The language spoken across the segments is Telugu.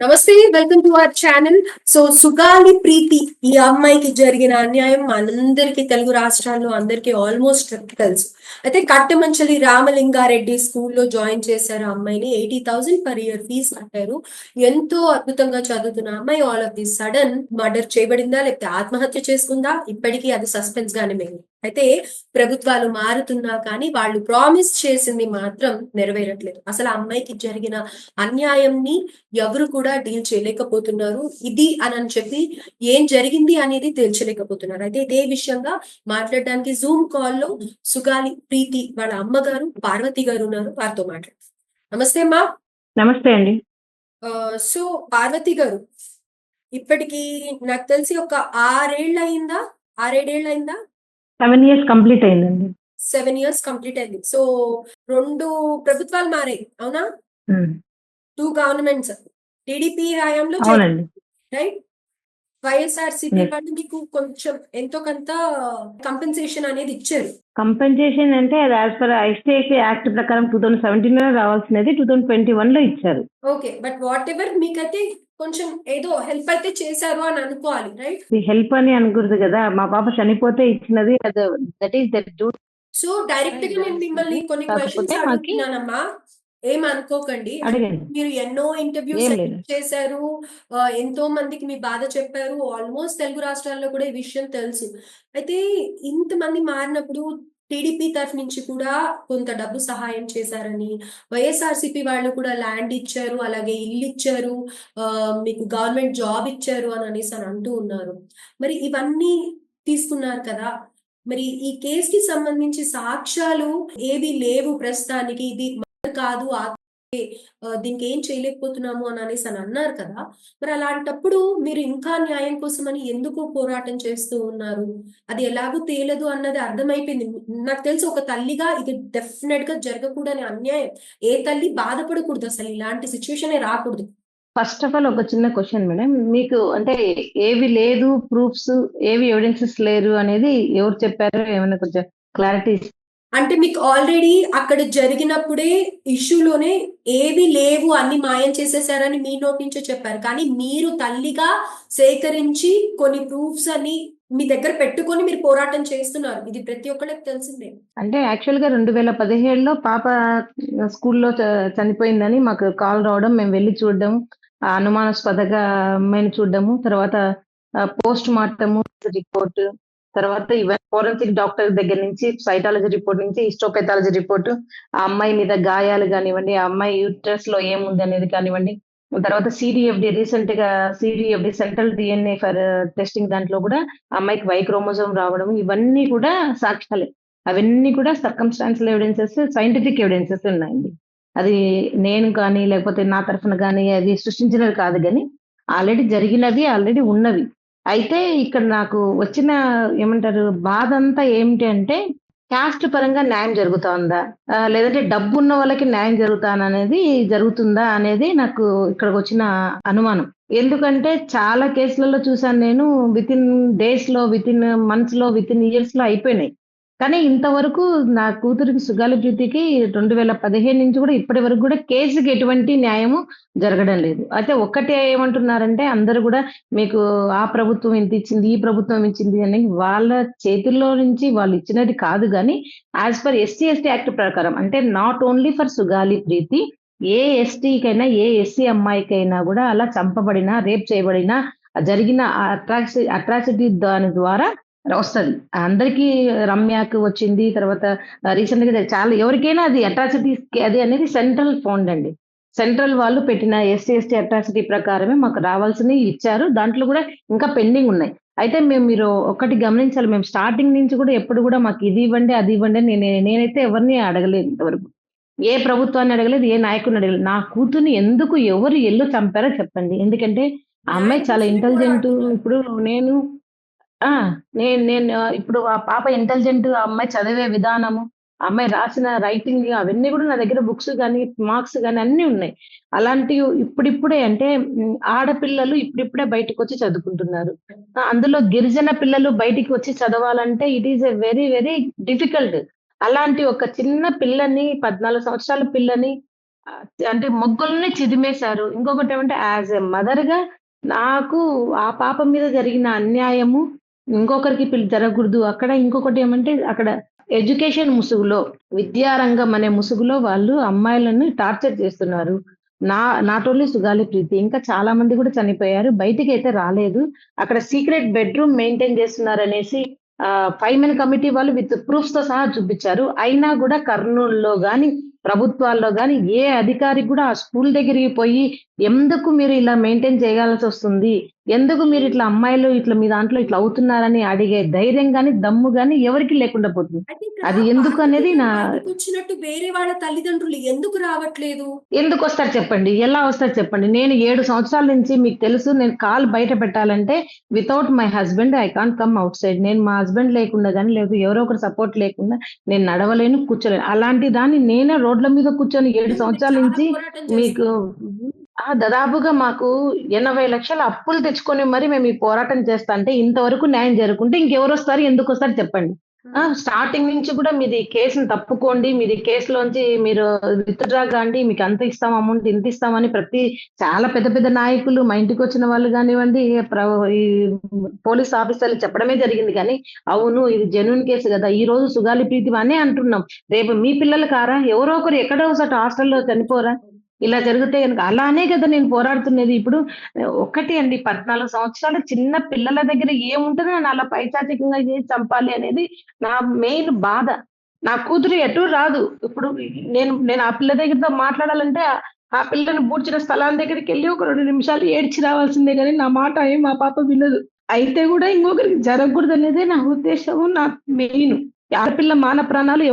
నమస్తే welcome to our channel. So Sugali Preethi ఈ అమ్మాయికి జరిగిన అన్యాయం మనందరికీ తెలుగు రాష్ట్రాల్లో అందరికీ ఆల్మోస్ట్ తెలుసు. అయితే కట్టమంచలి రామలింగారెడ్డి స్కూల్లో జాయిన్ చేశారు ఆ అమ్మాయిని. Eighty thousand per year fees కట్టారు. ఎంతో అద్భుతంగా చదువుతున్న అమ్మాయి all of the sudden murder చేయబడిందా లేకపోతే ఆత్మహత్య చేసుకుందా? ఇప్పటికీ అది సస్పెన్స్ గానే మిగిలింది. అయితే ప్రభుత్వాలు మారుతున్నా కానీ వాళ్ళు ప్రామిస్ చేసింది మాత్రం నెరవేరట్లేదు. అసలు అమ్మాయికి జరిగిన అన్యాయంని ఎవరు కూడా డీల్ చేయలేకపోతున్నారు. ఇది అని అని చెప్పి ఏం జరిగింది అనేది తేల్చలేకపోతున్నారు. అయితే ఇదే విషయంగా మాట్లాడడానికి జూమ్ కాల్లో సుగాలి ప్రీతి వాళ్ళ అమ్మగారు పార్వతి గారు ఉన్నారు. వారితో మాట్లాడు నమస్తే అమ్మా. నమస్తే అండి. సో పార్వతి గారు ఇప్పటికి నాకు తెలిసి ఒక ఆరేళ్ళు అయిందా ఆరేడేళ్ళు అయిందా సెవెన్ ఇయర్స్ కంప్లీట్ అయిందండి. సెవెన్ ఇయర్స్ కంప్లీట్ అయింది. సో రెండు ప్రభుత్వాలు మారాయి అవునా? టూ గవర్నమెంట్స్ టీడీపీ హయాంలో అవునండి. Right YSRCP Yes. వాళ్ళు మీకు కొంచెం ఎంతో కొంత కంపెన్సేషన్ అనేది ఇచ్చారు. కంపెన్సేషన్ అంటే అది యాజ్ పర్ ఐసిఐసి యాక్ట్ ప్రకారం టూ థౌసండ్ సెవెంటీన్లో రావాల్సినది టూ థౌసండ్ ట్వంటీ వన్లో ఇచ్చారు. ఓకే బట్ వాట్ ఎవర్ మీకైతే కొంచెం ఏదో హెల్ప్ అయితే చేశారు అని అనుకోవాలి రైట్ హెల్ప్ అని అనుకూడదు కదా. మా పాప చనిపోతే ఇచ్చినది దట్ ఈస్ దట్ సో డైరెక్ట్గా నేను మిమ్మల్ని కొన్ని క్వశ్చన్స్ అడుగుతున్నానమ్మా. ఏం అనుకోకండి. మీరు ఎన్నో ఇంటర్వ్యూస్. చేశారు ఎంతో మందికి మీ బాధ చెప్పారు. ఆల్మోస్ట్ తెలుగు రాష్ట్రాల్లో కూడా ఈ విషయం తెలుసు. అయితే ఇంతమంది మారినప్పుడు టీడీపీ తరఫు నుంచి కూడా కొంత డబ్బు సహాయం చేశారని వైఎస్ఆర్సీపీ వాళ్ళు కూడా ల్యాండ్ ఇచ్చారు అలాగే ఇల్లు ఇచ్చారు ఆ, మీకు గవర్నమెంట్ జాబ్ ఇచ్చారు అని అనేసి అని అంటూ ఉన్నారు. మరి ఇవన్నీ తీసుకున్నారు కదా. మరి ఈ కేసుకి సంబంధించి సాక్ష్యాలు ఏవి లేవు ప్రస్తుతానికి. ఇది కాదు దీనికి ఏం చేయలేకపోతున్నాము అని అనేసి అని అన్నారు కదా. మరి అలాంటప్పుడు మీరు ఇంకా న్యాయం కోసమని ఎందుకు పోరాటం చేస్తూ ఉన్నారు? అది ఎలాగూ తేలదు అన్నది అర్థమైపోయింది. నాకు తెలిసి ఒక తల్లిగా ఇది డెఫినెట్గా జరగకూడని అన్యాయం. ఏ తల్లి బాధపడకూడదు అసలు ఇలాంటి సిచ్యువేషన్ రాకూడదు. ఫస్ట్ ఆఫ్ ఆల్ ఒక చిన్న క్వశ్చన్ మేడం. మీకు అంటే ఏవి లేదు ప్రూఫ్స్ ఏవి ఎవిడెన్సెస్ లేరు అనేది ఎవరు చెప్పారు ఏమైనా కొంచెం క్లారిటీ అంటే మీకు ఆల్రెడీ అక్కడ జరిగినప్పుడే ఇష్యూలోనే ఏవి లేవు అన్ని మాయం చేసేసారని మీ నోటి నుంచే చెప్పారు. కానీ మీరు తల్లిగా సేకరించి కొన్ని ప్రూఫ్స్ అని మీ దగ్గర పెట్టుకొని మీరు పోరాటం చేస్తున్నారు. ఇది ప్రతి ఒక్కళ్ళకి తెలిసిందే. అంటే యాక్చువల్గా రెండు వేల పదిహేడులో పాప స్కూల్లో చనిపోయిందని మాకు కాల్ రావడం మేము వెళ్ళి చూడడం అనుమానాస్పదగా మేము చూడడము తర్వాత పోస్ట్ మార్టము రిపోర్ట్ తర్వాత ఈవెన్ ఫోరెన్సిక్ డాక్టర్ దగ్గర నుంచి సైటాలజీ రిపోర్ట్ నుంచి హిస్టోపెథాలజీ రిపోర్ట్ ఆ అమ్మాయి మీద గాయాలు కానివ్వండి ఆ అమ్మాయి యూట్రస్లో ఏముంది అనేది కానివ్వండి తర్వాత సిడిఎఫ్డి రీసెంట్గా CDFD centre DNA for testing దాంట్లో కూడా అమ్మాయికి వై క్రోమోజోమ్ రావడం ఇవన్నీ కూడా సాక్ష్యాలే అవన్నీ కూడా సర్కమ్స్టాన్షియల్ ఎవిడెన్సెస్ సైంటిఫిక్ ఎవిడెన్సెస్ ఉన్నాయండి. అది నేను కానీ లేకపోతే నా తరఫున కానీ అది సృష్టించినవి కాదు కానీ ఆల్రెడీ జరిగినవి ఆల్రెడీ ఉన్నవి. అయితే ఇక్కడ నాకు వచ్చిన ఏమంటారు బాధ అంతా ఏమిటి అంటే క్యాస్ట్ పరంగా న్యాయం జరుగుతుందా? లేదంటే డబ్బు ఉన్న వాళ్ళకి న్యాయం జరుగుతాననేది జరుగుతుందా అనేది నాకు ఇక్కడికి వచ్చిన అనుమానం. ఎందుకంటే చాలా కేసులలో చూసాను నేను విత్ ఇన్ డేస్లో విత్ ఇన్ మంత్స్లో విత్ ఇన్ ఇయర్స్లో అయిపోయినాయి. కానీ ఇంతవరకు నా కూతురికి సుగాలి ప్రీతికి రెండు వేల పదిహేను నుంచి కూడా ఇప్పటి వరకు కూడా కేసుకి ఎటువంటి న్యాయము జరగడం లేదు. అయితే ఒక్కటే ఏమంటున్నారంటే అందరూ కూడా మీకు ఆ ప్రభుత్వం ఇంత ఇచ్చింది ఈ ప్రభుత్వం ఇచ్చింది అని వాళ్ళ చేతుల్లో నుంచి వాళ్ళు ఇచ్చినది కాదు కానీ as per SC ST act ప్రకారం అంటే not only for Sugali Preethi ఏ ఎస్టీకైనా ఏ ఎస్సీ అమ్మాయికైనా కూడా అలా చంపబడినా రేప్ చేయబడినా జరిగిన అట్రాక్సి అట్రాసిటీ దాని ద్వారా వస్తుంది. అందరికీ రమ్యకు వచ్చింది తర్వాత రీసెంట్గా చాలా ఎవరికైనా అది అట్రాసిటీ అది అనేది సెంట్రల్ ఫండ్ అండి. సెంట్రల్ వాళ్ళు పెట్టిన ఎస్సీ ఎస్టీ అట్రాసిటీ ప్రకారమే మాకు రావాల్సినవి ఇచ్చారు. దాంట్లో కూడా ఇంకా పెండింగ్ ఉన్నాయి. అయితే మేము మీరు ఒకటి గమనించాలి. మేము స్టార్టింగ్ నుంచి కూడా ఎప్పుడు కూడా మాకు ఇది ఇవ్వండి అది ఇవ్వండి అని నేను నేనైతే ఎవరిని అడగలేదు ఇంతవరకు. ఏ ప్రభుత్వాన్ని అడగలేదు ఏ నాయకుడిని అడగలేదు. నా కూతుర్ని ఎందుకు ఎవరు ఎల్లు చంపారో చెప్పండి. ఎందుకంటే ఆ అమ్మాయి చాలా ఇంటెలిజెంట్ ఇప్పుడు నేను ఆ నేను నేను ఇప్పుడు ఆ పాప ఇంటెలిజెంట్ ఆ అమ్మాయి చదివే విధానము ఆ అమ్మాయి రాసిన రైటింగ్ అవన్నీ కూడా నా దగ్గర బుక్స్ కానీ మార్క్స్ కానీ అన్నీ ఉన్నాయి. అలాంటివి ఇప్పుడిప్పుడే అంటే ఆడపిల్లలు ఇప్పుడిప్పుడే బయటకు వచ్చి చదువుకుంటున్నారు. అందులో గిరిజన పిల్లలు బయటికి వచ్చి చదవాలంటే it is a very very difficult అలాంటి ఒక చిన్న పిల్లని పద్నాలుగు సంవత్సరాల పిల్లని ఆహ్, అంటే మొగ్గల్ని చిదిమేశారు. ఇంకొకటేమంటే యాస్ ఎ మదర్‌గా నాకు ఆ పాప మీద జరిగిన అన్యాయము ఇంకొకరికి పిల్ జరగకూడదు. అక్కడ ఇంకొకటి ఏమంటే అక్కడ ఎడ్యుకేషన్ ముసుగులో, విద్యారంగం అనే ముసుగులో వాళ్ళు అమ్మాయిలను టార్చర్ చేస్తున్నారు. నా నాట్ ఓన్లీ సుగాలి ప్రీతి ఇంకా చాలా మంది కూడా చనిపోయారు. బయటికైతే రాలేదు. అక్కడ సీక్రెట్ బెడ్‌రూమ్ మెయింటైన్ చేస్తున్నారు అనేసి ఫైవ్ మెన్ కమిటీ వాళ్ళు విత్ ప్రూఫ్స్‌తో సహా చూపించారు అయినా కూడా కర్నూలులో కానీ ప్రభుత్వాల్లో కానీ ఏ అధికారి కూడా ఆ స్కూల్ దగ్గరికి పోయి ఎందుకు మీరు ఇలా మెయింటైన్ చేయాల్సొస్తుంది? ఎందుకు మీరు ఇట్లా అమ్మాయిలు ఇట్లా మీ దాంట్లో ఇట్లా అవుతున్నారని అడిగే ధైర్యం గాని, దమ్ము గాని ఎవరికీ లేకుండా పోతుంది. అది ఎందుకు అనేది నా బయటకొచ్చినట్టు వేరే వాళ్ళ తల్లిదండ్రులు ఎందుకు రావట్లేదు? ఎందుకొస్తారు చెప్పండి? ఎలా వస్తారు చెప్పండి? నేను 7 సంవత్సరాల నుంచి మీకు తెలుసు నేను కాలు బయట పెట్టాలంటే without my husband I can't come outside. నేను మా హస్బెండ్ లేకుండా గాని, లేదా ఎవరో ఒకరి సపోర్ట్ లేకుండా నేను నడవలేను, కూర్చోలేను. అలాంటి దాన్ని నేనే రోడ్ల మీద కూర్చొని 7 మీరు సంవత్సరాల నుంచి మీకు! దాదాపుగా మాకు ఎనభై లక్షల అప్పులు తెచ్చుకొని మరి మేము ఈ పోరాటం చేస్తాంటే ఇంతవరకు న్యాయం జరగకుంటే ఇంకెవరు వస్తారు ఎందుకు వస్తారు చెప్పండి స్టార్టింగ్ నుంచి కూడా మీది కేసుని తప్పుకోండి. మీది కేసులోంచి మీరు విత్‌డ్రా కాండి. మీకు అంత ఇస్తాం అమౌంట్ ఇంత ఇస్తామని ప్రతి చాలా పెద్ద పెద్ద నాయకులు మా ఇంటికి వచ్చిన వాళ్ళు కానివ్వండి ప్ర ఈ పోలీస్ ఆఫీసర్లు చెప్పడమే జరిగింది కానీ, అవును ఇది జెన్యున్ కేసు కదా ఈ రోజు సుగాలి ప్రీతి అనే అంటున్నాం. రేపు మీ పిల్లలు కారా? ఎవరో ఒకరు ఎక్కడో ఒకసారి హాస్టల్‌లో చనిపోరా? ఇలా జరిగితే కనుక అలానే కదా నేను పోరాడుతున్నది. ఇప్పుడు ఒక్కటి అండి 14 సంవత్సరాల చిన్న పిల్లల దగ్గర ఏముంటది అని అలా పైశాచికంగా చేసి చంపాలి అనేది నా మెయిన్ బాధ. నా కూతురు ఎటు రాదు. ఇప్పుడు నేను నేను ఆ పిల్ల దగ్గరతో మాట్లాడాలంటే ఆ పిల్లని పూడ్చిన దగ్గరికి వెళ్ళి ఒక రెండు నిమిషాలు ఏడ్చి రావాల్సిందే కానీ నా మాట ఏం మా పాప వినదు. అయితే కూడా ఇంకొకరికి జరగకూడదు అనేదే నా ఉద్దేశము నా మెయిన్. ఆడపిల్ల మాన ప్రాణాలు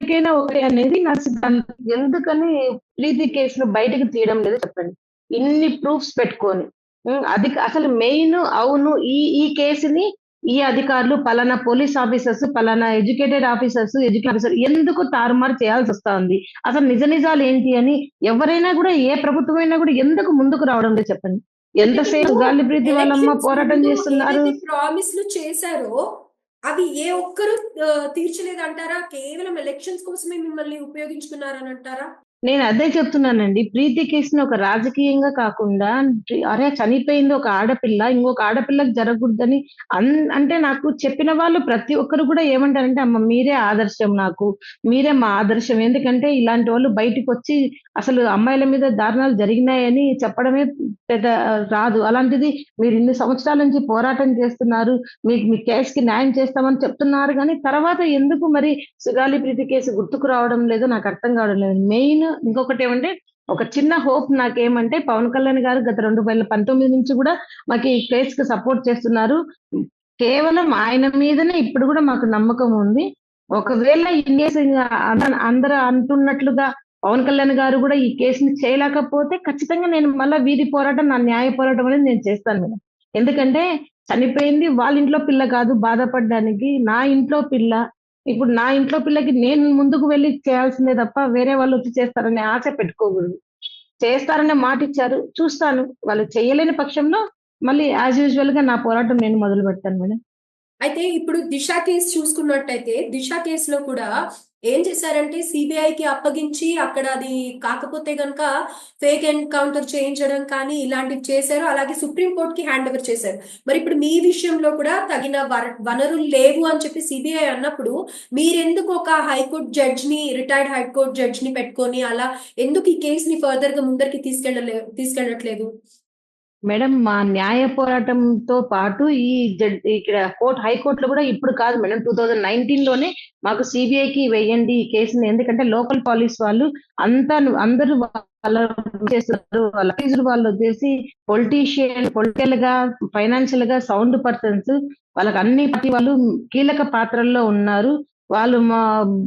ఎవరికైనా ఒకటే అనేది నా సిద్ధాంతం. ఎందుకని ప్రీతి కేస్‌ను బయటకి తీయడం లేదు చెప్పండి? ఇన్ని ప్రూఫ్స్ పెట్టుకొని. అది అసలు మెయిన్ అవును ఈ ఈ కేసుని ఈ అధికారులు పలానా పోలీస్ ఆఫీసర్స్, పలానా ఎడ్యుకేటెడ్ ఆఫీసర్స్, ఎడ్యుకేటెడ్ ఆఫీసర్ ఎందుకు తారుమారు చేయాల్సొస్తా ఉంది? అసలు నిజ నిజాలేంటి అని ఎవరైనా గూడా ఏ ప్రభుత్వమైనా గూడా ఎందుకు ముందుకు రావడం లేదు చెప్పండి? ఎంతసేపు సుగాలి ప్రీతి వాళ్ళమ్మ పోరాటం చేస్తున్నారు. ప్రామిస్‌లు చేశారో అవి ఏ ఒక్కరు తీర్చలేదు తీర్చలేదంటారా? కేవలం ఎలక్షన్స్ కోసమే మిమ్మల్ని ఉపయోగించుకున్నారని అంటారా నేను అదే చెప్తున్నానండి. ప్రీతి కేస్‌ని ఒక రాజకీయంగా కాకుండా అరే! చనిపోయింది ఒక ఆడపిల్ల. ఇంకొక ఆడపిల్లకి జరగకూడదని అన్ అంటే నాకు చెప్పిన వాళ్ళు ప్రతి ఒక్కరు కూడా ఏమంటారంటే, "అమ్మ మీరే ఆదర్శం నాకు. మీరే మా ఆదర్శం." ఎందుకంటే ఇలాంటి వాళ్ళు బయటకు వచ్చి అసలు అమ్మాయిల మీద దారుణాలు జరిగినాయని చెప్పడమే పెద్ద రాదు. అలాంటిది మీరు ఇన్ని సంవత్సరాల నుంచి పోరాటం చేస్తున్నారు. మీకు మీ కేసుకి న్యాయం చేస్తామని చెప్తున్నారు కానీ తర్వాత ఎందుకు మరి సుగాలి ప్రీతి కేసు గుర్తుకు రావడం లేదో నాకు అర్థం కావడం లేదు. మెయిన్ ఇంకొకటి ఏమంటే ఒక చిన్న హోప్ నాకేమంటే పవన్ కళ్యాణ్ గారు గత 2019 నుంచి కూడా మాకు ఈ కేసు కి సపోర్ట్ చేస్తున్నారు. కేవలం ఆయన మీదనే ఇప్పుడు కూడా మాకు నమ్మకం ఉంది. ఒకవేళ ఇండియా అందరు అందరూ అంటున్నట్లుగా పవన్ కళ్యాణ్ గారు కూడా ఈ కేసుని చేయలేకపోతే ఖచ్చితంగా నేను మళ్ళా వీధి పోరాటం, నా న్యాయ పోరాటం అనేది నేను చేస్తాను మేడం. ఎందుకంటే చనిపోయింది వాళ్ళ ఇంట్లో పిల్ల కాదు బాధపడడానికి. నా ఇంట్లో పిల్ల. ఇప్పుడు నా ఇంట్లో పిల్లకి నేను ముందుకు వెళ్ళి చేయాల్సిందే తప్ప వేరే వాళ్ళు వచ్చి చేస్తారనే ఆశ పెట్టుకోకూడదు. చేస్తారనే మాటిచ్చారు. చూస్తాను. వాళ్ళు చేయలేని పక్షంలో మళ్ళీ యాజ్ యూజువల్‌గా నా పోరాటం నేను మొదలు పెడతాను మేడం. అయితే ఇప్పుడు దిశ కేసు చూసుకున్నట్టయితే దిశ కేసులో కూడా ఏం చేశారంటే సిబిఐకి అప్పగించి అక్కడ అది కాకపోతే గనుక ఫేక్ ఎన్‌కౌంటర్ చేయించడం కానీ ఇలాంటివి చేశారు. అలాగే సుప్రీంకోర్టుకి హ్యాండ్ ఓవర్ చేశారు. మరి ఇప్పుడు మీ విషయంలో కూడా తగిన వనరులు లేవు అని చెప్పి సిబిఐ అన్నప్పుడు మీరెందుకు ఒక హైకోర్ట్ జడ్జిని రిటైర్డ్ హైకోర్ట్ జడ్జిని పెట్టుకొని అలా ఎందుకు ఈ ఫర్దర్ ఫర్దర్‌గా ముందరికి తీసుకెళ్ళలే తీసుకెళ్ళట్లేదు? మేడం మా న్యాయ పోరాటంతో పాటు ఈ జడ్ ఇక్కడ కోర్ట్ హైకోర్టులో కూడా ఇప్పుడు కాదు మేడం 2019లోనే మాకు సిబిఐకి వేయండి ఈ కేసుని. ఎందుకంటే లోకల్ పోలీస్ వాళ్ళు అంతా అందరూ వాళ్ళ చేస్తున్నారు. వాళ్ళ వాళ్ళు వచ్చేసి పొలిటీషియన్ పొలిటికల్గా ఫైనాన్షియల్గా సౌండ్ పర్సన్స్ వాళ్ళకి అన్ని పార్టీ వాళ్ళు కీలక పాత్రల్లో ఉన్నారు. వాళ్ళు మా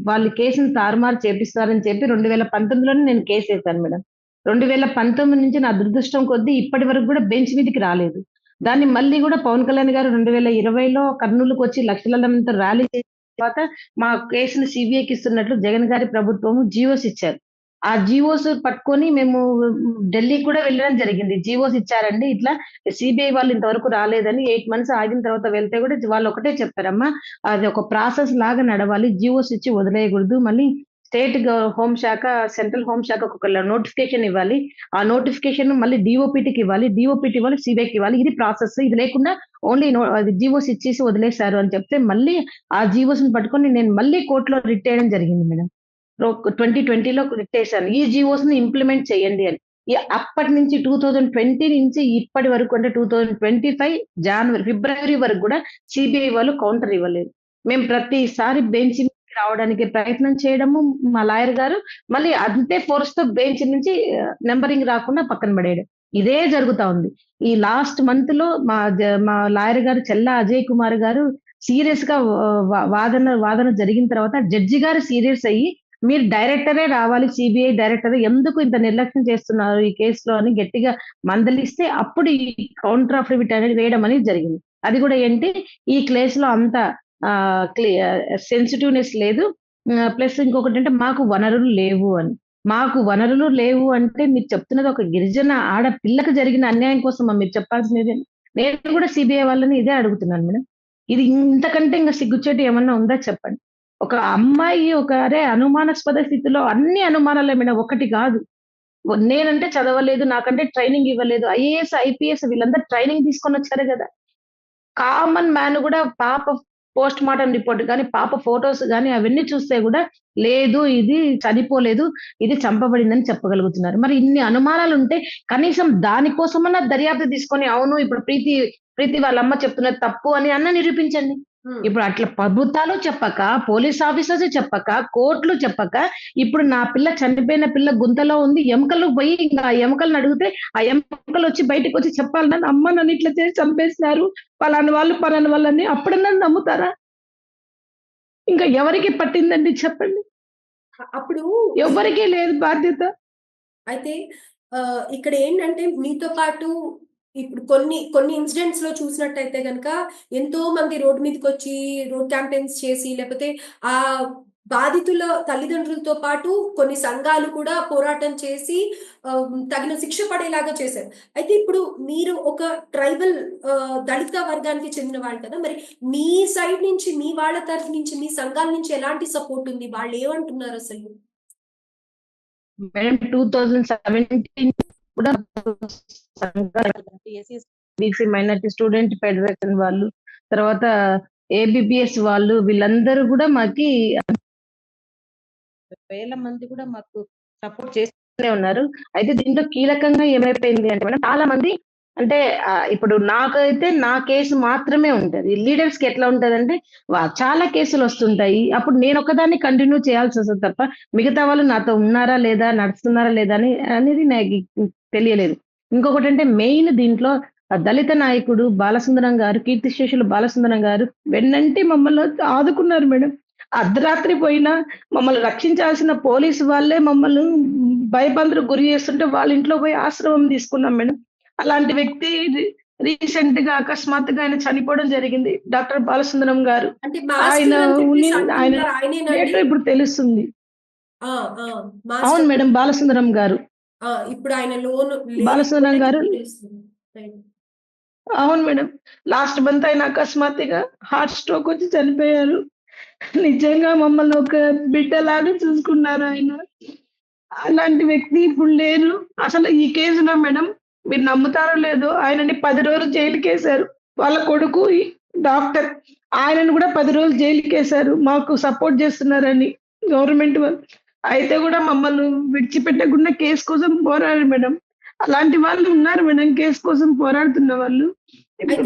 వాళ్ళు కేసును తారుమారు చేపిస్తారని చెప్పి 2019లోనే నేను కేసేసాను మేడం. 2019 నుంచి నా దురదృష్టం కొద్దీ ఇప్పటి వరకు కూడా బెంచ్ మీదకి రాలేదు. దాన్ని మళ్ళీ కూడా పవన్ కళ్యాణ్ గారు రెండు వేల 2020లో కర్నూలుకొచ్చి లక్షల మందితో ర్యాలీ చేసిన తర్వాత మా కేసును సిబిఐకి ఇస్తున్నట్లు జగన్ గారి ప్రభుత్వము జీవోస్ ఇచ్చారు. ఆ జీవోస్ పట్టుకొని మేము ఢిల్లీకి కూడా వెళ్ళడం జరిగింది. జీవోస్ ఇచ్చారండి. ఇట్లా సిబిఐ వాళ్ళు ఇంతవరకు రాలేదని ఎయిట్ మంత్స్ ఆగిన తర్వాత వెళ్తే కూడా వాళ్ళు ఒకటే చెప్పారమ్మా అది ఒక ప్రాసెస్ లాగా నడవాలి. జీవోస్ ఇచ్చి వదిలేయకూడదు. మళ్ళీ స్టేట్ హోంశాఖ శాఖ, సెంట్రల్ హోంశాఖకు ఒక నోటిఫికేషన్ ఇవ్వాలి. ఆ నోటిఫికేషన్ మళ్ళీ డీఓపీటీకి ఇవ్వాలి. డిఓపిటి ఇవ్వాలి, సిబిఐకి ఇవ్వాలి. ఇది ప్రాసెస్. ఇది లేకుండా ఓన్లీ అది జీవోస్ ఇచ్చేసి వదిలేశారు అని చెప్తే మళ్ళీ ఆ జీవోస్‌ని పట్టుకొని నేను మళ్ళీ కోర్టులో రిట్ చేయడం జరిగింది మేడం. రో 2020లో రిట్ చేశాను ఈ జీవోస్‌ని ఇంప్లిమెంట్ చేయండి అని. ఈ అప్పటి నుంచి 2020 నుంచి ఇప్పటి వరకు అంటే టూ థౌజండ్ ట్వంటీ ఫైవ్ జనవరి ఫిబ్రవరి వరకు కూడా సిబిఐ వాళ్ళు కౌంటర్ ఇవ్వలేదు. మేము ప్రతిసారి బెంచ్ రావడానికి ప్రయత్నం చేయడము, మా లాయర్ గారు మళ్ళీ అంతే ఫోర్స్‌తో బెంచ్ నుంచి నెంబరింగ్ రాకుండా పక్కన పడేయడం. ఇదే జరుగుతా ఉంది. ఈ లాస్ట్ మంత్లో మా మా లాయర్ గారు చెల్ల అజయ్ కుమార్ గారు సీరియస్గా వాదన వాదన జరిగిన తర్వాత జడ్జి గారు సీరియస్ అయ్యి మీరు డైరెక్టరే రావాలి సిబిఐ డైరెక్టర్ ఎందుకు ఇంత నిర్లక్ష్యం చేస్తున్నారు ఈ కేసులో అని గట్టిగా మందలిస్తే అప్పుడు ఈ కౌంటర్ అఫిడవిట్ అనేది వేయడం అనేది జరిగింది. అది కూడా ఏంటి ఈ కేస్‌లో అంత సెన్సిటివ్‌నెస్ లేదు. ప్లస్ ఇంకొకటి అంటే మాకు వనరులు లేవు అని. మాకు వనరులు లేవు అంటే మీరు చెప్తున్నది ఒక గిరిజన ఆడపిల్లకి జరిగిన అన్యాయం కోసం మీరు చెప్పాల్సినది? నేను కూడా సిబిఐ వాళ్ళని ఇదే అడుగుతున్నాను మేడం. ఇది ఇంతకంటే ఇంకా సిగ్గుచేటు ఏమన్నా ఉందా చెప్పండి. ఒక అమ్మాయి ఒక అరే అనుమానాస్పద స్థితిలో అన్ని అనుమానాలే మేడం ఒకటి కాదు. నేనంటే చదవలేదు, నాకంటే ట్రైనింగ్ ఇవ్వలేదు. ఐఏఎస్, ఐపీఎస్ వీళ్ళందరూ ట్రైనింగ్ తీసుకొని వచ్చారు కదా కామన్ మ్యాన్ కూడా పాప పోస్ట్‌మార్టం రిపోర్ట్ కానీ పాప ఫొటోస్ కానీ అవన్నీ చూస్తే కూడా లేదు ఇది చనిపోలేదు. ఇది చంపబడిందని చెప్పగలుగుతున్నారు. మరి ఇన్ని అనుమానాలు ఉంటే కనీసం దానికోసమన్నా దర్యాప్తు తీసుకొని అవును ఇప్పుడు ప్రీతి, ప్రీతి వాళ్ళ అమ్మ చెప్తున్నది తప్పు అని అన్న నిరూపించండి. ఇప్పుడు అట్లా ప్రభుత్వాలు చెప్పక, పోలీస్ ఆఫీసర్స్ చెప్పక, కోర్టులు చెప్పక, ఇప్పుడు నా పిల్ల చనిపోయిన పిల్ల గుంతలో ఉంది. ఎముకలు పోయి ఇంక ఎముకలను అడిగితే, ఆ ఎముకలొచ్చి బయటికొచ్చి చెప్పాలన్నా అమ్మ నన్ను ఇట్లా చేసి చంపేసినారు. పలానా వాళ్ళు, పలానా వాళ్ళని అప్పుడన్నా నమ్ముతారా? ఇంకా ఎవరికి పట్టిందండి చెప్పండి? అప్పుడు ఎవ్వరికీ లేదు బాధ్యత. అయితే ఇక్కడ ఏంటంటే మీతో పాటు ఇప్పుడు కొన్ని, కొన్ని ఇన్సిడెంట్స్లో చూసినట్టయితే కనుక ఎంతో మంది రోడ్ మీదకొచ్చి రోడ్ క్యాంపెయిన్స్ చేసి లేకపోతే ఆ బాధితుల తల్లిదండ్రులతో పాటు కొన్ని సంఘాలు కూడా పోరాటం చేసి తగిన శిక్ష పడేలాగా చేశారు. అయితే ఇప్పుడు మీరు ఒక ట్రైబల్ దళిత వర్గానికి చెందిన వాళ్ళు కదా! మరి మీ సైడ్ నుంచి మీ వాళ్ళ తరఫు నుంచి మీ సంఘాల నుంచి ఎలాంటి సపోర్ట్ ఉంది? వాళ్ళు ఏమంటున్నారు అసలు? మేడం 2017 కూడా బీసీ మైనార్టీ స్టూడెంట్ ఫెడరేషన్ వాళ్ళు, తర్వాత ఏబిబిఎస్ వాళ్ళు వీళ్ళందరూ కూడా మాకి వేల మంది కూడా మాకు సపోర్ట్ చేస్తూనే ఉన్నారు. అయితే దీంట్లో కీలకంగా ఏమైపోయింది అంటే మేడం చాలా మంది అంటే ఇప్పుడు నాకైతే నా కేసు మాత్రమే ఉంటది. లీడర్స్‌కి ఎట్లా ఉంటుంది అంటే చాలా కేసులొస్తుంటాయి. అప్పుడు నేను ఒకదాన్ని కంటిన్యూ చేయాల్సి వస్తుంది తప్ప మిగతా వాళ్ళు నాతో ఉన్నారా లేదా? నడుస్తున్నారా లేదా? అని అనేది నాకు తెలియలేదు. ఇంకొకటంటే మెయిన్ దీంట్లో దళిత నాయకుడు బాలసుందరం గారు, కీర్తిశేషులు బాలసుందరం గారు వెన్నంటే మమ్మల్ని ఆదుకున్నారు మేడం. అర్ధరాత్రి పోయినా మమ్మల్ని రక్షించాల్సిన పోలీసు వాళ్ళే మమ్మల్ని భయబంధులకు గురి చేస్తుంటే వాళ్ళ ఇంట్లో పోయి ఆశ్రమం తీసుకున్నాం మేడం. అలాంటి వ్యక్తి రి రీసెంట్‌గా అకస్మాత్తుగా ఆయన చనిపోవడం జరిగింది. డాక్టర్ బాలసుందరం గారు. ఆయన ఆయన ఇప్పుడు తెలుస్తుంది. అవును మేడం. బాలసుందరం గారు. ఇప్పుడు ఆయన లోన్ బాలసుందరం గారు. అవును మేడం. లాస్ట్ మంత్ ఆయన అకస్మాత్తుగా హార్ట్ స్ట్రోక్ వచ్చి చనిపోయారు. నిజంగా మమ్మల్ని ఒక బిడ్డలాగా చూసుకున్నారు ఆయన. అలాంటి వ్యక్తి ఇప్పుడు లేరు. అసలు ఈ కేసులో మేడం మీరు నమ్ముతారో లేదో ఆయనని 10 రోజులు జైలుకేశారు. వాళ్ళ కొడుకు డాక్టర్. ఆయనను కూడా 10 రోజులు జైలుకేశారు. మాకు సపోర్ట్ చేస్తున్నారని గవర్నమెంట్ వాళ్ళు. అయితే కూడా మమ్మల్ని విడిచిపెట్టకుండా కేసు కోసం పోరాడారు మేడం. అలాంటి వాళ్ళు ఉన్నారు మేడం కేసు కోసం పోరాడుతున్న వాళ్ళు.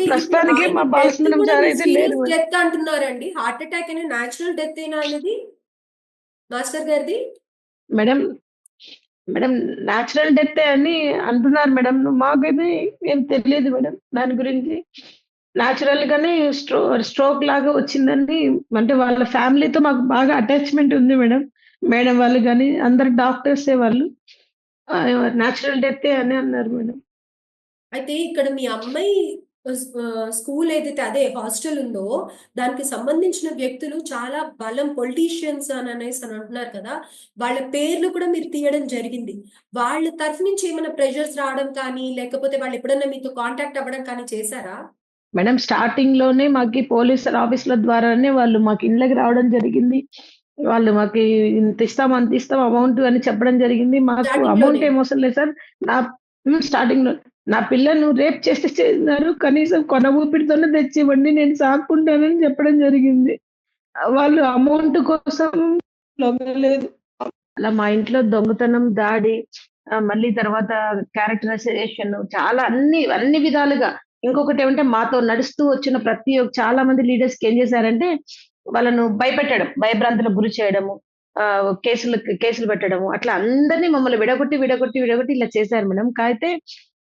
ప్రస్తుతానికి మా బాలసుందరం సార్ అయితే మేడం. డెత్ అంటున్నారండి. హార్ట్ అటాక్ అయినా నేచురల్ డెత్ ఆయనది? మాస్టర్ గారిది? మేడం, మేడం న్యాచురల్ డెత్ అని అంటున్నారు మేడం. మాకైతే ఏం తెలియదు మేడం దాని గురించి. నేచురల్‌గానే స్ట్రో స్ట్రోక్ లాగా వచ్చిందని అంటే వాళ్ళ ఫ్యామిలీతో మాకు బాగా అటాచ్‌మెంట్ ఉంది మేడం. మేడం వాళ్ళు కానీ అందరు డాక్టర్సే వాళ్ళు. న్యాచురల్ డెత్ అని అన్నారు మేడం. అయితే ఇక్కడ మీ అమ్మాయి స్కూల్ ఏదైతే అదే హాస్టల్ ఉందో దానికి సంబంధించిన వ్యక్తులు చాలా బలం పొలిటీషియన్స్ అని అనేసి అని అంటున్నారు కదా! వాళ్ళ పేర్లు కూడా మీరు తీయడం జరిగింది. వాళ్ళ తరఫు నుంచి ఏమైనా ప్రెషర్స్ రావడం కానీ, లేకపోతే వాళ్ళు ఎప్పుడన్నా మీతో కాంటాక్ట్ అవ్వడం కానీ చేశారా? మేడం స్టార్టింగ్‌లోనే మాకి పోలీస్ ఆఫీసుల ద్వారానే వాళ్ళు మాకు ఇండ్లకి రావడం జరిగింది. వాళ్ళు మాకు ఇంత ఇస్తాం, అంత ఇస్తాం అమౌంట్ అని చెప్పడం జరిగింది. మాకు. అమౌంట్ ఏం అవసరం లేదు సార్. నా హ్మ్. స్టార్టింగ్‌లో నా పిల్లను రేప్ చేస్తే చేసినారు. కనీసం కొన ఊపిరితోనే తెచ్చివ్వండి. నేను సాక్కుంటానని చెప్పడం జరిగింది. వాళ్ళు అమౌంట్ కోసం లొంగలేదు. అలా మా ఇంట్లో దొంగతనం, దాడి మళ్ళీ తర్వాత క్యారెక్టరైజేషన్ చాలా అన్ని, అన్ని విధాలుగా ఇంకొకటి ఏమంటే మాతో నడుస్తూ వచ్చిన ప్రతి ఒక్క చాలా మంది లీడర్స్‌కి ఏం చేశారంటే వాళ్ళను భయపెట్టడం, భయభ్రాంతులకు గురి చేయడము, కేసులు కేసులు పెట్టడము అట్లా అందరిని మమ్మల్ని విడగొట్టి, విడగొట్టి, విడగొట్టి ఇలా చేశారు మేడం. కాకపోతే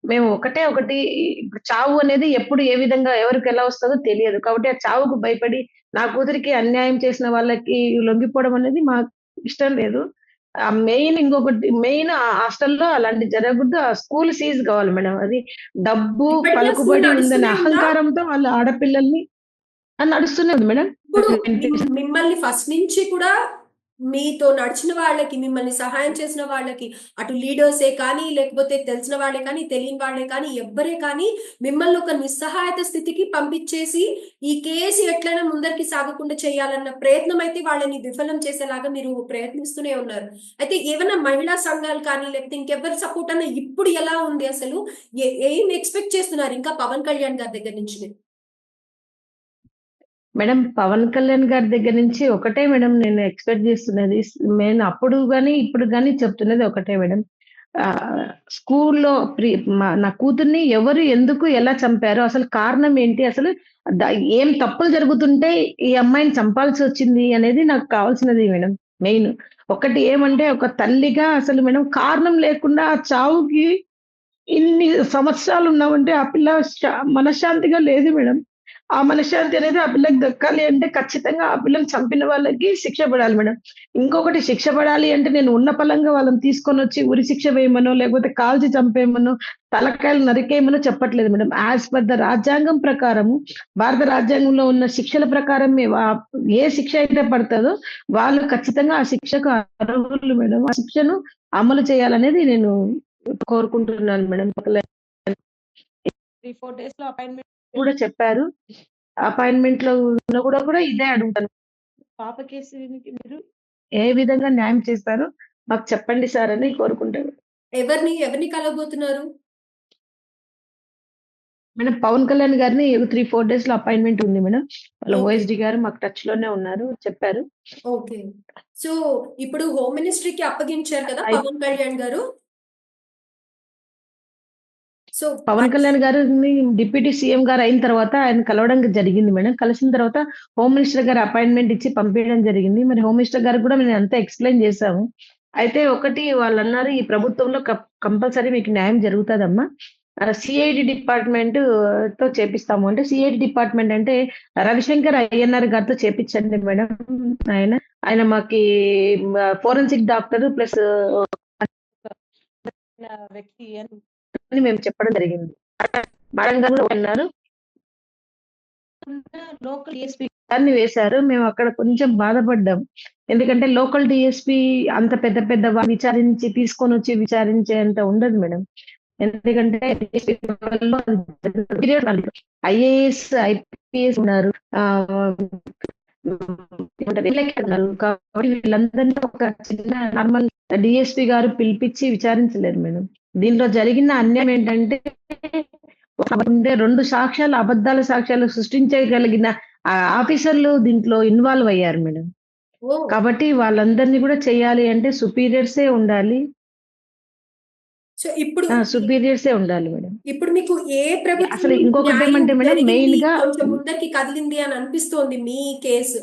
మేము ఒకటే ఒకటి ఇప్పుడు చావు అనేది ఎప్పుడు ఏ విధంగా ఎవరికి ఎలా వస్తదో తెలియదు. కాబట్టి ఆ చావుకు భయపడి నా కూతురికి అన్యాయం చేసిన వాళ్ళకి లొంగిపోవడం అనేది మాకు ఇష్టం లేదు. మెయిన్ ఇంకొకటి మెయిన్ హాస్టల్‌లో అలాంటిది జరగకూడదు. ఆ స్కూల్ సీజ్ కావాలి మేడం. అది డబ్బు, పలుకుబడి ఉందనే? అహంకారంతో వాళ్ళ ఆడపిల్లల్ని ఆ! నడుస్తూనే ఉంది మేడం. మిమ్మల్ని ఫస్ట్ నుంచి కూడా మీతో నడిచిన వాళ్ళకి, మిమ్మల్ని సహాయం చేసిన వాళ్ళకి, అటు లీడర్సే కానీ, లేకపోతే తెలిసిన వాళ్ళే కానీ, తెలియని వాళ్ళే కానీ, ఎవ్వరే కానీ మిమ్మల్ని ఒక నిస్సహాయత స్థితికి పంపించేసి, ఈ కేసు ఎట్లైనా ముందరికి సాగకుండా చేయాలన్న ప్రయత్నం అయితే వాళ్ళని విఫలం చేసేలాగా మీరు ప్రయత్నిస్తూనే ఉన్నారు. అయితే ఏమైనా మహిళా సంఘాలు కానీ, లేకపోతే ఇంకెవ్వరి సపోర్ట్ అన్న ఇప్పుడు ఎలా ఉంది అసలు? ఏ ఏం ఎక్స్‌పెక్ట్ చేస్తున్నారు ఇంకా పవన్ కళ్యాణ్ గారి దగ్గర నుంచి మేడం పవన్ కళ్యాణ్ గారి దగ్గర నుంచి ఒకటే మేడం నేను ఎక్స్‌పెక్ట్ చేస్తున్నది. స్ నేను అప్పుడు కానీ ఇప్పుడు కానీ చెప్తున్నది ఒకటే మేడం. స్కూల్‌లో ప్రి మా నా కూతుర్ని ఎవరు, ఎందుకు, ఎలా చంపారు అసలు కారణం ఏంటి? అసలు ఏం తప్పులు జరుగుతుంటే ఈ అమ్మాయిని చంపాల్సి వచ్చింది అనేది నాకు కావాల్సినది మేడం మెయిన్. ఒకటి ఏమంటే ఒక తల్లిగా అసలు మేడం కారణం లేకుండా ఆ చావుకి ఇన్ని సంవత్సరాలు ఉన్నామంటే ఆ పిల్ల మనశ్శాంతిగా లేదు మేడం. ఆ మనశ్శాంతి అనేది ఆ పిల్లకి దక్కాలి అంటే ఖచ్చితంగా ఆ పిల్లని చంపిన వాళ్ళకి శిక్ష పడాలి మేడం. ఇంకొకటి శిక్ష పడాలి అంటే నేను ఉన్న పలంగా వాళ్ళని తీసుకొని వచ్చి ఉరి శిక్ష వేయమనో, లేకపోతే కాల్చి చంపేయమనో, తలకాయలు నరికేయమనో చెప్పట్లేదు మేడం. యాజ్ పర్ ద రాజ్యాంగం ప్రకారం భారత రాజ్యాంగంలో ఉన్న శిక్షల ప్రకారమే ఏ శిక్ష అయితే పడతదో వాళ్ళు ఖచ్చితంగా ఆ శిక్షకు అర్హులు మేడం. ఆ శిక్షను అమలు చేయాలనేది నేను కోరుకుంటున్నాను మేడం. త్రీ ఫోర్ డేస్లో అపాయింట్‌మెంట్ కూడా చెప్పారు. అపాయింట్‌మెంట్‌లో ఉన్న కూడా కూడా ఇదే అడుగుతాను. పాప కేసుకి మీరు ఏ విధంగా న్యాయం చేస్తారో మాకు చెప్పండి సార్ అని కోరుకుంటాను. ఎవరిని, ఎవరిని కలవబోతున్నారు? మేడం పవన్ కళ్యాణ్ గారిని 3, 4 డేస్‌లో అపాయింట్‌మెంట్ ఉంది మేడం. వాళ్ళ. ఓఎస్‌డీ గారు మాకు టచ్‌లోనే ఉన్నారు. చెప్పారు. ఓకే. సో, ఇప్పుడు హోమ్ మినిస్ట్రీకి అప్పగించారు కదా! పవన్ కళ్యాణ్ గారు. సో, పవన్ కళ్యాణ్ గారిని డిప్యూటీ సీఎం గారు అయిన తర్వాత ఆయన కలవడం జరిగింది మేడం. కలిసిన తర్వాత హోమ్ మినిస్టర్ గారు అపాయింట్‌మెంట్ ఇచ్చి పంపియడం జరిగింది. మరి హోమ్ మినిస్టర్ గారికి కూడా మేము అంతా ఎక్స్‌ప్లెయిన్ చేసాము. అయితే ఒకటి వాళ్ళన్నారు ఈ ప్రభుత్వంలో కప్ కంపల్సరీ మీకు న్యాయం జరుగుతదమ్మా. సీఐడీ డిపార్ట్‌మెంట్‌తో చేపిస్తాము అంటే సీఐడీ డిపార్ట్‌మెంట్ అంటే రవిశంకర్ అయ్యన్నార్ గారితో చేపించండి మేడం. ఆయన ఆయన మాకి ఫోరెన్సిక్ డాక్టర్ ప్లస్ వ్యక్తి అని మేము చెప్పడం జరిగింది. అన్నారు. లోకల్ డీఎస్పీ గారిని వేశారు. మేము అక్కడ కొంచెం బాధపడ్డాం. ఎందుకంటే లోకల్ డీఎస్పీ అంత పెద్ద పెద్ద విచారించి తీసుకొనొచ్చి విచారించేంత ఉండదు మేడం. ఎందుకంటే ఐఏఎస్, ఐపీఎస్ ఉన్నారు. కాబట్టి వీళ్ళందరిని ఒక చిన్న నార్మల్ డీఎస్పీ గారు పిలిపిచ్చి విచారించలేరు మేడం. దీనిలో జరిగిన అన్యాయం ఏంటంటే ఉండే 2 సాక్ష్యాలు అబద్ధాల సాక్ష్యాలు సృష్టించగలిగిన ఆఫీసర్‌లు దీంట్లో ఇన్వాల్వ్ అయ్యారు మేడం. కాబట్టి వాళ్ళందరిని కూడా చేయాలి అంటే సుపీరియర్సే ఉండాలి. సో, ఇప్పుడు! సుపీరియర్సే ఉండాలి మేడం. ఇప్పుడు మీకు ఏ ప్రభుత్వం అసలు ఇంకొకటేమంటే మేడం కొంచెం ముందరికి కదిలింది అని అనిపిస్తోంది మీ కేసు.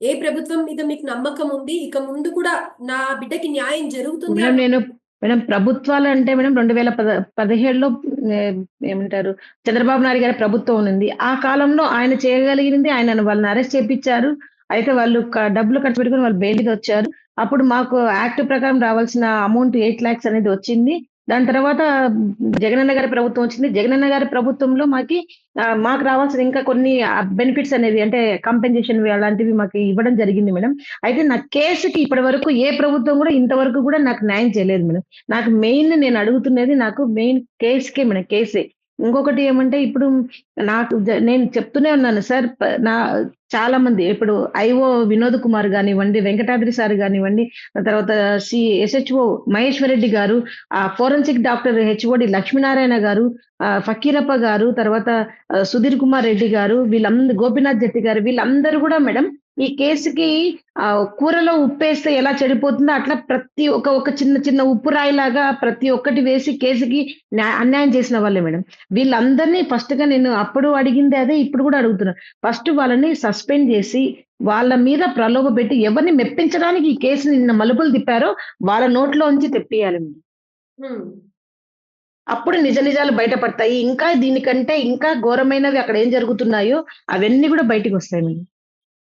ఏ ప్రభుత్వం మీద మీకు నమ్మకం ఉంది? ఇక ముందు కూడా నా బిడ్డకి న్యాయం జరుగుతుంది మేడం నేను మేడం ప్రభుత్వాలంటే మేడం 2010 17లో ఆహ్, ఏమంటారు చంద్రబాబు నాయుడు గారి ప్రభుత్వం ఉన్నింది. ఆ కాలంలో ఆయన చేయగలిగింది ఆయన వాళ్ళని అరెస్ట్ చేపిచ్చారు. అయితే వాళ్ళు డబ్బులు ఖర్చు పెట్టుకొని వాళ్ళు బెయిల్ వచ్చారు. అప్పుడు మాకు యాక్ట్ ప్రకారం రావాల్సిన అమౌంట్ 8,00,000 అనేది వచ్చింది. దాని తర్వాత జగనన్న గారి ప్రభుత్వం వచ్చింది. జగనన్న గారి ప్రభుత్వంలో మాకి మాకు రావాల్సిన ఇంకా కొన్ని బెనిఫిట్స్ అనేవి అంటే కంపెన్సేషన్ అలాంటివి మాకు ఇవ్వడం జరిగింది మేడం. అయితే నా కేసుకి ఇప్పటి వరకు ఏ ప్రభుత్వం కూడా ఇంతవరకు కూడా నాకు న్యాయం చేయలేదు మేడం. నాకు మెయిన్ నేను అడుగుతున్నది నాకు మెయిన్ కేసుకే మేడం కేసే. ఇంకొకటి ఏమంటే ఇప్పుడు నాకు నేను చెప్తూనే ఉన్నాను సార్ నా చాలా మంది ఇప్పుడు ఐఓ వినోద్ కుమార్ కానివ్వండి వెంకటాద్రి సార్ కానివ్వండి తర్వాత సి ఎస్హెచ్ఓ మహేశ్వరరెడ్డి గారు ఆ ఫోరెన్సిక్ డాక్టర్ హెచ్ఓడి లక్ష్మీనారాయణ గారు ఆ, ఫకీరప్ప గారు తర్వాత సుధీర్ కుమార్ రెడ్డి గారు వీళ్ళందరూ గోపీనాథ్ జట్టి గారు వీళ్ళందరూ కూడా మేడం ఈ కేసుకి ఆ, కూరలో ఉప్పేస్తే ఎలా చెడిపోతుందో అట్లా ప్రతి ఒక్క ఒక చిన్న చిన్న ఉప్పు రాయిలాగా ప్రతి ఒక్కటి వేసి కేసుకి న్యా- అన్యాయం చేసిన వాళ్ళే మేడం. వీళ్ళందరినీ ఫస్ట్గా నేను అప్పుడు అడిగింది అదే ఇప్పుడు కూడా అడుగుతున్నాను ఫస్ట్ వాళ్ళని సస్పెండ్ చేసి వాళ్ళ మీద ప్రలోభ పెట్టి ఎవరిని మెప్పించడానికి ఈ కేసుని నిన్న మలుపులు తిప్పారో వాళ్ళ నోట్లో ఉంచి తెప్పియాలి మేడం. అప్పుడు నిజ నిజాలు బయటపడతాయి. ఇంకా దీనికంటే ఇంకా ఘోరమైనవి అక్కడ ఏం జరుగుతున్నాయో అవన్నీ కూడా బయటికి వస్తాయి మేడం.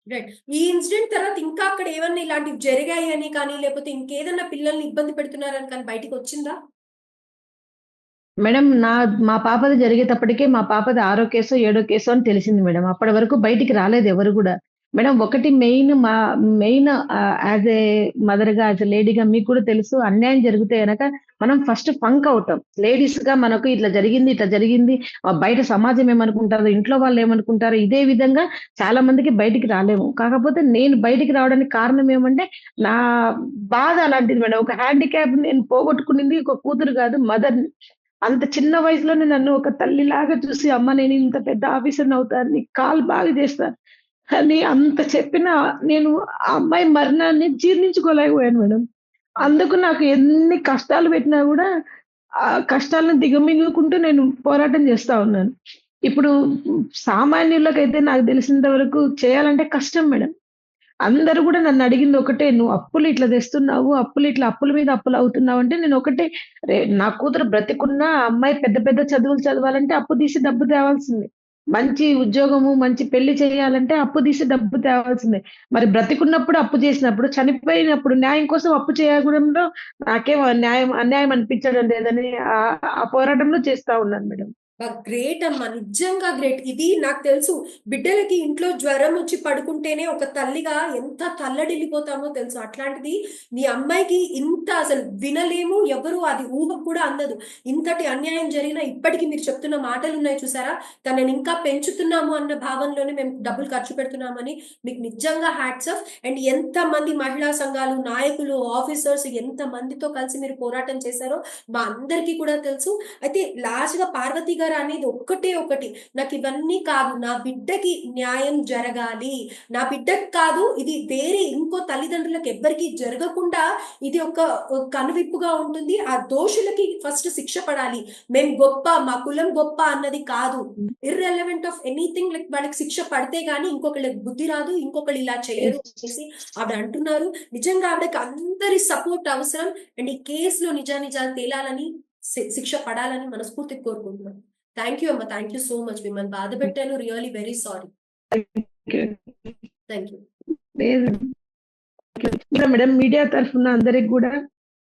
రైట్ ఈ ఇన్సిడెంట్ తర్వాత ఇంకా అక్కడ ఏమన్నా ఇలాంటివి జరిగాయి అని కానీ లేకపోతే ఇంకేదన్నా పిల్లల్ని ఇబ్బంది పెడుతున్నారని కానీ బయటికి వచ్చిందా? మేడం నా మా పాపది జరిగేటప్పటికే మా పాపది ఆరో కేసో ఏడో కేసో అని తెలిసింది మేడం. అప్పటి వరకు బయటికి రాలేదు ఎవరు కూడా. మేడం ఒకటి మెయిన్ మా మెయిన్ యాజ్ ఏ మదర్గా యాజ్ ఎ లేడీగా మీకు కూడా తెలుసు అన్యాయం జరిగితే గనక మనం ఫస్ట్ ఫంక్ అవుతాం. లేడీస్గా మనకు ఇట్లా జరిగింది ఇట్లా జరిగింది బయట సమాజం ఏమనుకుంటారో ఇంట్లో వాళ్ళు ఏమనుకుంటారు ఇదే విధంగా చాలా మందికి బయటికి రాలేము. కాకపోతే నేను బయటికి రావడానికి కారణం ఏమంటే నా బాధ అలాంటిది మేడం. ఒక హ్యాండిక్యాప్ నేను పోగొట్టుకునింది ఒక కూతురు కాదు మదర్ అంత చిన్న వయసులోనే నన్ను ఒక తల్లిలాగా చూసి అమ్మ నేను ఇంత పెద్ద ఆఫీసర్ అవుతాను నీ కాల్ బాగా చేస్తాను అని అంత చెప్పిన నేను ఆ అమ్మాయి మరణాన్ని జీర్ణించుకోలేకపోయాను మేడం. అందుకు నాకు ఎన్ని కష్టాలు పెట్టినా కూడా ఆ కష్టాలను దిగమింగుకుంటూ నేను పోరాటం చేస్తా ఉన్నాను. ఇప్పుడు సామాన్యులకైతే నాకు తెలిసినంత వరకు చేయాలంటే కష్టం మేడం. అందరూ కూడా నన్ను అడిగింది ఒకటే నువ్వు అప్పులు ఇట్లా తెస్తున్నావు అప్పులు ఇట్లా అప్పుల మీద అప్పులు అవుతున్నావు అంటే నేను ఒకటే రే నా కూతురు బ్రతికున్నా అమ్మాయి పెద్ద పెద్ద చదువులు చదవాలంటే అప్పు తీసి డబ్బు తేవాల్సిందే. మంచి ఉద్యోగము మంచి పెళ్ళి చేయాలంటే అప్పు తీసి డబ్బు తేవాల్సిందే. మరి బ్రతికున్నప్పుడు అప్పు చేసినప్పుడు చనిపోయినప్పుడు న్యాయం కోసం అప్పు చేయకూడంలో నాకేం న్యాయం అన్యాయం అనిపించడం లేదని ఆ- ఆ పోరాటంలో చేస్తా ఉన్నాను మేడం. గ్రేట్ అమ్మ నిజంగా గ్రేట్. ఇది నాకు తెలుసు. బిడ్డలకి ఇంట్లో జ్వరం వచ్చి పడుకుంటేనే ఒక తల్లిగా ఎంత తల్లడిల్లిపోతామో తెలుసు. అట్లాంటిది మీ అమ్మాయికి ఇంత అసలు వినలేము ఎవరు అది ఊహ కూడా అందదు. ఇంతటి అన్యాయం జరిగినా ఇప్పటికీ మీరు చెప్తున్న మాటలు ఉన్నాయి చూసారా? తనని ఇంకా పెంచుతున్నాము అన్న భావనలోనే మేము డబ్బులు ఖర్చు పెడుతున్నామని మీకు నిజంగా హ్యాట్స్ ఆఫ్. అండ్ ఎంత మంది మహిళా సంఘాలు నాయకులు ఆఫీసర్స్ ఎంత మందితో కలిసి మీరు పోరాటం చేశారో మా అందరికీ కూడా తెలుసు. అయితే లాస్ట్గా పార్వతి గారు అనేది ఒక్కటే ఒకటి. నాకు ఇవన్నీ కాదు. నా బిడ్డకి న్యాయం జరగాలి. నా బిడ్డకి కాదు ఇది వేరే ఇంకో తల్లిదండ్రులకు ఎవ్వరికి జరగకుండా ఇది ఒక కనువిప్పుగా ఉంటుంది. ఆ దోషులకి ఫస్ట్ శిక్ష పడాలి. మేము గొప్ప మా కులం గొప్ప అన్నది కాదు. ఇర్రెలవెంట్ ఆఫ్ ఎనీథింగ్ లైక్ వాళ్ళకి శిక్ష పడితే గానీ ఇంకొకళ్ళకి బుద్ధి రాదు ఇంకొకళ్ళు ఇలా చేయరు చేసి ఆవిడ అంటున్నారు. నిజంగా ఆవిడకి అందరి సపోర్ట్ అవసరం. అండ్ ఈ కేసులో నిజానిజాలు తేలాలని శిక్ష పడాలని మనస్ఫూర్తి కోరుకుంటున్నాం. థ్యాంక్ యూ అమ్మ థ్యాంక్ యూ సో మచ్ మిమ్మల్ని బాధ పెట్టాను really very sorry thank you లేదు మేడం మీడియా తరఫున అందరికి కూడా